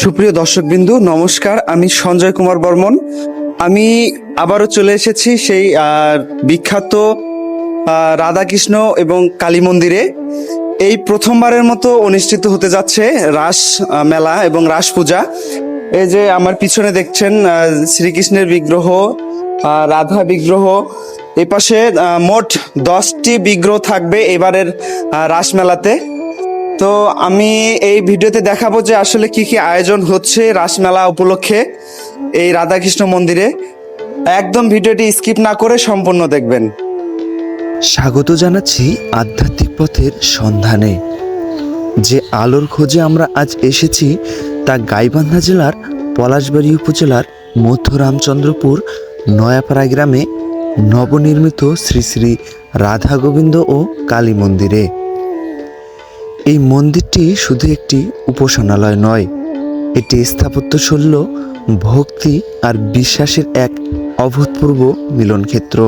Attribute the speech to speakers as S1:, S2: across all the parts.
S1: সুপ্রিয় দর্শকবিন্দু নমস্কার। আমি সঞ্জয় কুমার বর্মন। আমি আবারও চলে এসেছি সেই বিখ্যাত রাধাকৃষ্ণ এবং কালী মন্দিরে। এই প্রথমবারের মতো অনুষ্ঠিত হতে যাচ্ছে রাস মেলা এবং রাস পূজা। এই যে আমার পিছনে দেখছেন শ্রীকৃষ্ণের বিগ্রহ রাধা বিগ্রহ। এই পাশে মোট দশটি বিগ্রহ থাকবে এবারের আহ, রাস মেলাতে। তো আমি এই ভিডিওতে দেখাবো যে আসলে কি কি আয়োজন হচ্ছে রাসমেলা উপলক্ষে এই রাধাকৃষ্ণ মন্দিরে। একদম ভিডিওটি স্কিপ না করে সম্পূর্ণ দেখবেন।
S2: স্বাগত জানাচ্ছি আধ্যাত্মিক পথের সন্ধানে। যে আলোর খোঁজে আমরা আজ এসেছি তা গাইবান্ধা জেলার পলাশবাড়ি উপজেলার মধ্য রামচন্দ্রপুর নয়াপাড়া গ্রামে নবনির্মিত শ্রী শ্রী রাধা গোবিন্দ ও কালী মন্দিরে। এই মন্দিরটি শুধু একটি উপাসনালয় নয়, এটি স্থাপত্যশৈল্য ভক্তি আর বিশ্বাসের এক অভূতপূর্ব মিলনক্ষেত্র।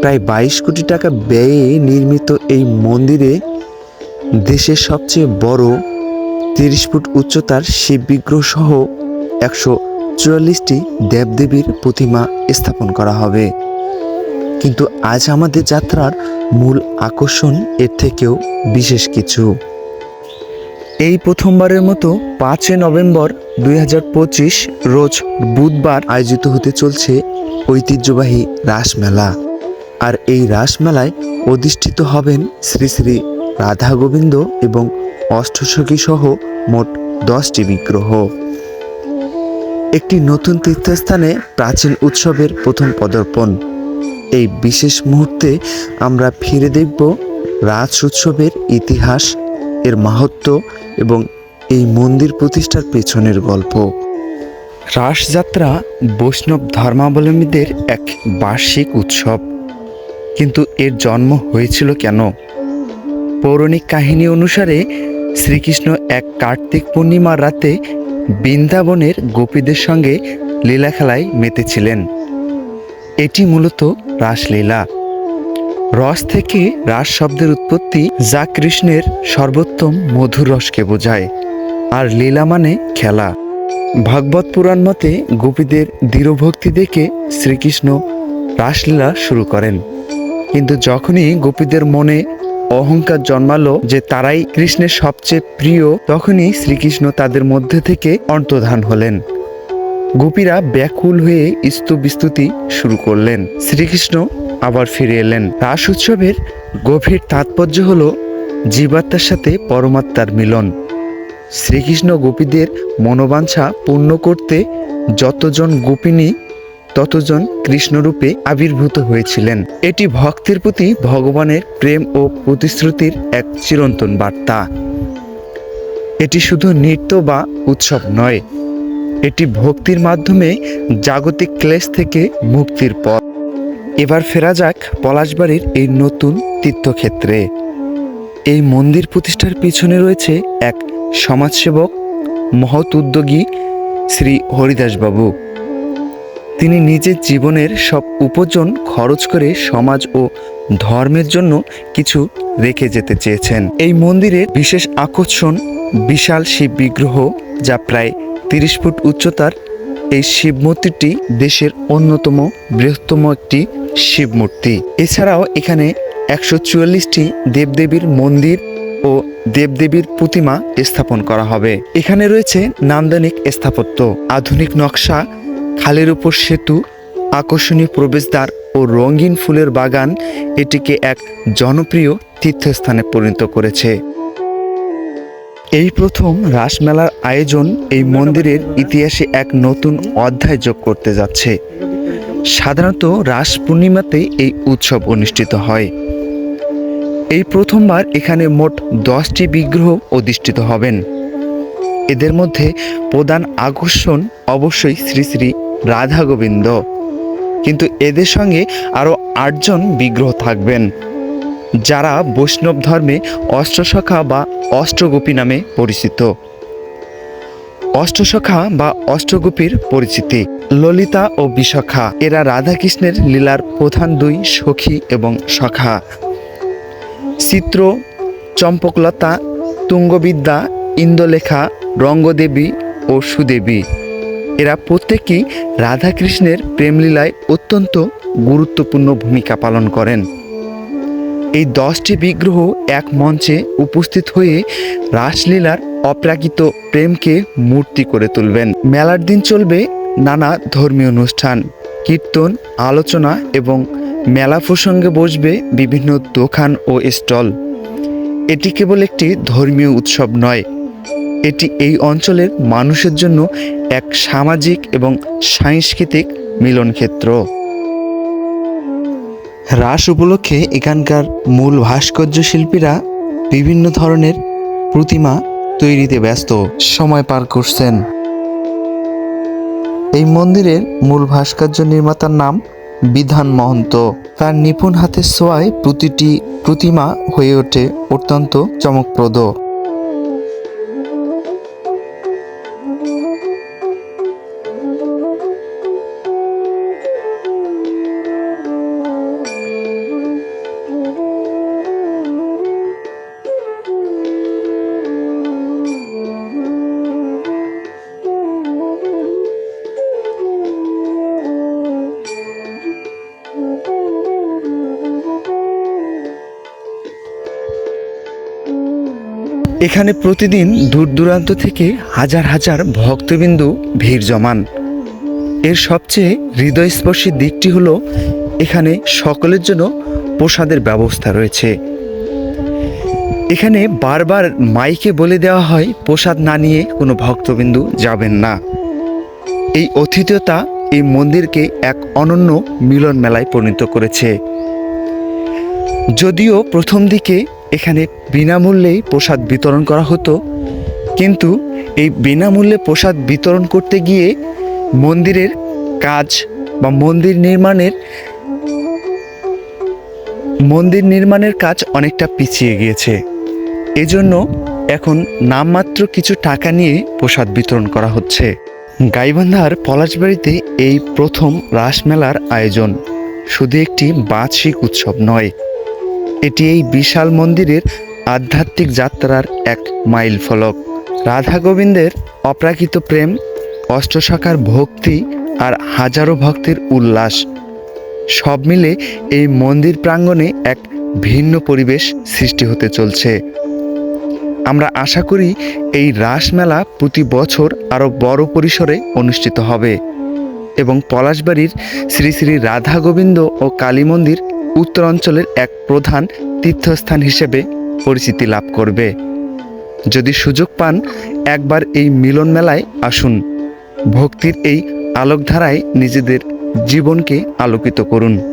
S2: প্রায় বাইশ কোটি টাকা ব্যয়ে নির্মিত এই মন্দিরে দেশের সবচেয়ে বড় তিরিশ ফুট উচ্চতার শিব বিগ্রহ সহ একশো চুয়াল্লিশটি দেবদেবীর প্রতিমা স্থাপন করা হবে। কিন্তু আজ আমাদের যাত্রার মূল আকর্ষণ এর থেকেও বিশেষ কিছু। এই প্রথমবারের মতো পাঁচই নভেম্বর দুই হাজার পঁচিশ রোজ বুধবার আয়োজিত হতে চলছে ঐতিহ্যবাহী রাসমেলা। আর এই রাসমেলায় অধিষ্ঠিত হবেন শ্রী শ্রী রাধা গোবিন্দ এবং অষ্টসখী সহ মোট দশটি বিগ্রহ। একটি নতুন তীর্থস্থানে প্রাচীন উৎসবের প্রথম পদার্পণ। এই বিশেষ মুহূর্তে আমরা ফিরে দেখব রাজ উৎসবের ইতিহাস, এর মাহাত্ম এবং এই মন্দির প্রতিষ্ঠার পেছনের গল্প। রাসযাত্রা বৈষ্ণব ধর্মাবলম্বীদের এক বার্ষিক উৎসব। কিন্তু এর জন্ম হয়েছিল কেন? পৌরাণিক কাহিনী অনুসারে শ্রীকৃষ্ণ এক কার্তিক পূর্ণিমার রাতে বৃন্দাবনের গোপীদের সঙ্গে লীলাখেলায় মেতেছিলেন। এটি মূলত রাসলীলা। রস থেকে রাস শব্দের উৎপত্তি যা কৃষ্ণের সর্বোত্তম মধুর রসকে বোঝায়, আর লীলা মানে খেলা। ভাগবত পুরাণ মতে গোপীদের দৃঢ়ভক্তি দেখে শ্রীকৃষ্ণ রাসলীলা শুরু করেন। কিন্তু যখনই গোপীদের মনে অহংকার জন্মালো যে তারাই কৃষ্ণের সবচেয়ে প্রিয়, তখনই শ্রীকৃষ্ণ তাদের মধ্যে থেকে অন্তর্ধান হলেন। গোপীরা ব্যাকুল হয়ে স্তু বিস্তুতি শুরু করলেন। শ্রীকৃষ্ণ আবার ফিরে এলেন। রাস উৎসবের গভীর তাৎপর্য হল জীবাত্মার সাথে পরমাত্মার মিলন। শ্রীকৃষ্ণ গোপীদের মনোবাঞ্ছা পূর্ণ করতে যতজন গোপিনী, ততজন কৃষ্ণরূপে আবির্ভূত হয়েছিলেন। এটি ভক্তের প্রতি ভগবানের প্রেম ও প্রতিশ্রুতির এক চিরন্তন বার্তা। এটি শুধু নৃত্য বা উৎসব নয় এটি ভক্তির মাধ্যমে জাগতিক ক্লেশ থেকে মুক্তির পথ। এবার ফেরা যাক পলাশবাড়ির এই নতুন তীর্থক্ষেত্রে। এই মন্দির প্রতিষ্ঠার পিছনে রয়েছে এক সমাজসেবক, মহৎ উদ্যোগী শ্রী হরিদাসবাবু। তিনি নিজের জীবনের সব উপার্জন খরচ করে সমাজ ও ধর্মের জন্য কিছু রেখে যেতে চেয়েছেন। এই মন্দিরের বিশেষ আকর্ষণ বিশাল শিব বিগ্রহ, যা প্রায় তিরিশ ফুট উচ্চতার এই শিব মূর্তিটি দেশের অন্যতম বৃহত্তম একটি শিব মূর্তি। এছাড়াও এখানে একশো চুয়াল্লিশটি দেবদেবীর মন্দির ও দেবদেবীর প্রতিমা স্থাপন করা হবে। এখানে রয়েছে নান্দনিক স্থাপত্য, আধুনিক নকশা, খালের উপর সেতু, আকর্ষণীয় প্রবেশদ্বার ও রঙিন ফুলের বাগান এটিকে এক জনপ্রিয় তীর্থস্থানে পরিণত করেছে। এই প্রথম রাসমেলার আয়োজন এই মন্দিরের ইতিহাসে এক নতুন অধ্যায় যোগ করতে যাচ্ছে। সাধারণত রাস পূর্ণিমাতে এই উৎসব অনুষ্ঠিত হয়। এই প্রথমবার এখানে মোট দশটি বিগ্রহ অধিষ্ঠিত হবেন। এদের মধ্যে প্রধান আকর্ষণ অবশ্যই শ্রী শ্রী রাধা গোবিন্দ। কিন্তু এদের সঙ্গে আরও আটজন বিগ্রহ থাকবেন। যারা বৈষ্ণব ধর্মে অষ্টসখা বা অষ্টগোপী নামে পরিচিত। অষ্টসখা বা অষ্টগোপীর পরিচিতি, ললিতা ও বিশখা। এরা রাধাকৃষ্ণের লীলার প্রধান দুই সখী এবং সখা। চিত্র, চম্পকলতা, তুঙ্গবিদ্যা ইন্দোলেখা রঙ্গদেবী ও সুদেবী। এরা প্রত্যেকেই রাধাকৃষ্ণের প্রেমলীলায় অত্যন্ত গুরুত্বপূর্ণ ভূমিকা পালন করেন। এই দশটি বিগ্রহ এক মঞ্চে উপস্থিত হয়ে রাসলীলার অপ্রাকৃত প্রেমকে মূর্তি করে তুলবেন। মেলার দিন চলবে নানা ধর্মীয় অনুষ্ঠান, কীর্তন, আলোচনা এবং মেলা প্রসঙ্গে বসবে বিভিন্ন দোকান ও স্টল। এটি কেবল একটি ধর্মীয় উৎসব নয়, এটি এই অঞ্চলের মানুষের জন্য এক সামাজিক এবং সাংস্কৃতিক মিলনক্ষেত্র। রাস উপলক্ষে এখানকার মূল ভাস্কর্য শিল্পীরা বিভিন্ন ধরনের প্রতিমা তৈরিতে ব্যস্ত। সময় পার করছেন। এই মন্দিরের মূল ভাস্কর্য নির্মাতার নাম বিধান মহন্ত। তার নিপুণ হাতের ছোঁয়ায় প্রতিটি প্রতিমা হয়ে ওঠে অত্যন্ত চমকপ্রদ। এখানে প্রতিদিন দূর দূরান্ত থেকে হাজার হাজার ভক্তবিন্দু ভিড় জমান। এর সবচেয়ে হৃদয়স্পর্শী দিকটি হলো এখানে সকলের জন্য প্রসাদের ব্যবস্থা রয়েছে। এখানে বারবার মাইকে বলে দেওয়া হয়, প্রসাদ না নিয়ে কোনো ভক্তবিন্দু যাবেন না। এই অতিথিয়তা এই মন্দিরকে এক অনন্য মিলন মেলায় পরিণত করেছে। যদিও প্রথম দিকে এখানে বিনামূল্যেই প্রসাদ বিতরণ করা হতো। কিন্তু এই বিনামূল্যে প্রসাদ বিতরণ করতে গিয়ে মন্দিরের কাজ বা মন্দির নির্মাণের মন্দির নির্মাণের কাজ অনেকটা পিছিয়ে গিয়েছে। এজন্য এখন নামমাত্র কিছু টাকা নিয়ে প্রসাদ বিতরণ করা হচ্ছে। গাইবান্ধার পলাশবাড়িতে এই প্রথম রাসমেলার আয়োজন। শুধু একটি বার্ষিক উৎসব নয় এটি এই বিশাল মন্দিরের আধ্যাত্মিক যাত্রার এক মাইল ফলক। রাধা গোবিন্দের অপ্রাকৃত প্রেম, অষ্টশাখার ভক্তি আর হাজারো ভক্তের উল্লাস সব মিলে এই মন্দির প্রাঙ্গণে এক ভিন্ন পরিবেশ সৃষ্টি হতে চলছে। আমরা আশা করি এই রাসমেলা প্রতি বছর আরও বড় পরিসরে অনুষ্ঠিত হবে এবং পলাশবাড়ির শ্রী শ্রী রাধা গোবিন্দ ও কালী মন্দির উত্তরাঞ্চলের এক প্রধান তীর্থস্থান হিসেবে পরিচিতি লাভ করবে। যদি সুযোগ পান, একবার এই মিলন মেলায় আসুন। ভক্তির এই আলোকধারায় নিজেদের জীবনকে আলোকিত করুন।